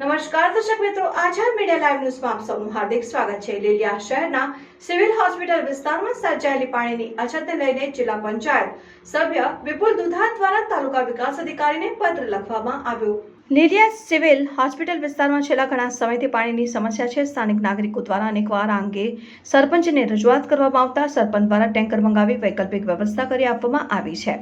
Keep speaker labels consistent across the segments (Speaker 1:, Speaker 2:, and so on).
Speaker 1: નમસ્કાર, દર્શક મિત્રો, આઝાદ મીડિયા લાઈવ ન્યૂઝમાં આપ સૌનું હાર્દિક સ્વાગત છે. લીલિયા શહેરના સિવિલ હોસ્પિટલ વિસ્તારમાં સર્જાયેલી પાણીની અછતને લઈને જિલ્લા પંચાયત સભ્ય વિપુલ દુધા દ્વારા તાલુકા વિકાસ અધિકારીને પત્ર લખવામાં આવ્યો. લીલિયા સિવિલ હોસ્પિટલ વિસ્તારમાં છેલ્લા ઘણા સમયથી પાણીની સમસ્યા છે. સ્થાનિક નાગરિકો દ્વારા અનેકવાર આ અંગે સરપંચને રજૂઆત કરવામાં આવતા સરપંચ દ્વારા ટેન્કર મંગાવી વૈકલ્પિક વ્યવસ્થા કરી આપવામાં આવી છે.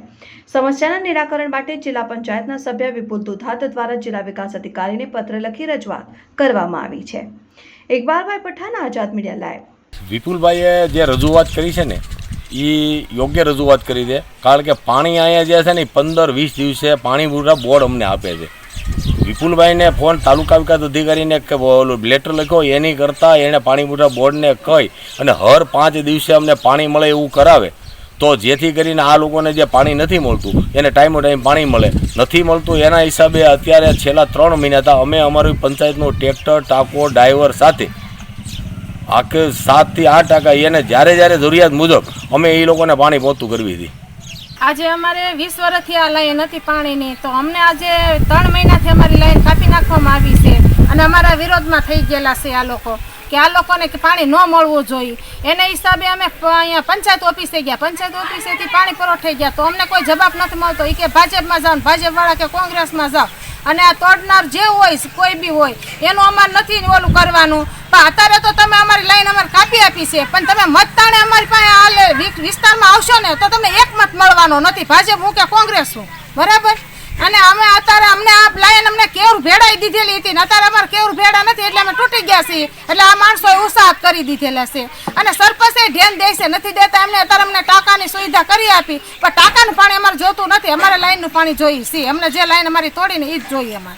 Speaker 1: સમસ્યાના નિરાકરણ માટે જિલ્લા પંચાયતના સભ્ય વિપુલ દુધાત દ્વારા જિલ્લા વિકાસ અધિકારીને પત્ર લખી રજૂઆત કરવામાં આવી છે. Iqbalbhai Pathan, Azad media live.
Speaker 2: વિપુલભાઈએ જે રજૂઆત કરી છે ને એ યોગ્ય રજૂઆત કરી છે. કારણ કે પાણી અહીંયા જે છે ને, પંદર વીસ દિવસે પાણી પૂરા બોર્ડ અમને આપે છે. વિપુલભાઈને ફોન તાલુકા વિકાસ અધિકારીને કે ઓલું લેટર લખ્યો, એની કરતાં એણે પાણી પૂરા બોર્ડને કહી અને હર પાંચ દિવસે અમને પાણી મળે એવું કરાવે. તો જેથી કરીને આ લોકોને જે પાણી નથી મળતું, એને ટાઈમો ટાઈમ પાણી મળે. નથી મળતું એના હિસાબે અત્યારે છેલ્લા ત્રણ મહિનાથી અમે અમારી પંચાયતનું ટ્રેક્ટર, ટાંકો, ડ્રાઈવર સાથે આખે સાતથી આઠ ટકા એને જ્યારે જ્યારે જરૂરિયાત મુજબ અમે એ લોકોને પાણી પહોંચતું કરવી હતી.
Speaker 3: આજે અમારે વીસ વર્ષથી આ લાઈન નથી પાણીની, તો અમને આજે ત્રણ મહિનાથી અમારી લાઈન કાપી નાખવામાં આવી છે અને અમારા વિરોધમાં થઈ ગયેલા છે આ લોકો, કે આ લોકોને પાણી ન મળવું જોઈએ. એના હિસાબે અમે અહીંયા પંચાયત ઓફિસે ગયા. પંચાયત ઓફિસેથી પાણી પુરવઠાઈ ગયા. તો અમને કોઈ જવાબ નથી મળતો. એ કે ભાજપમાં જાઓ ભાજપવાળા કે કોંગ્રેસમાં જાઓ. અને આ તોડનાર જે હોય કોઈ બી હોય, એનું અમારે નથી ઓલું કરવાનું. પણ અત્યારે તો તમે અમારી લાઈન અમારે કાપી આપી છે. પણ તમે મતદાને અમારી પાસે આ લે- વિ- વિસ્તારમાં આવશો ને, તો તમને એક મત મળવાનો નથી. ભાજપ હું કે કોંગ્રેસ હું. બરાબર? અને અમે અત્યારે અમને આ લાઈન અમને કેવું દીધેલી હતી. નતાર અમારે કેવું ભેડા નથી, એટલે અમે તૂટી ગયા છીએ. એટલે આ માણસોએ ઉત્સાહ કરી દીધેલા છે. અને સરપંચે ધ્યાન દે છે, નથી દેતા એમને, અત્યારે અમને ટાંકાની સુવિધા કરી આપી. પણ ટાંકાનું પાણી અમારે જોતું નથી, અમારે લાઈનનું પાણી જોઈએ છે અમને જે લાઈન અમારી તોડીને એ જ જોઈએ અમારે.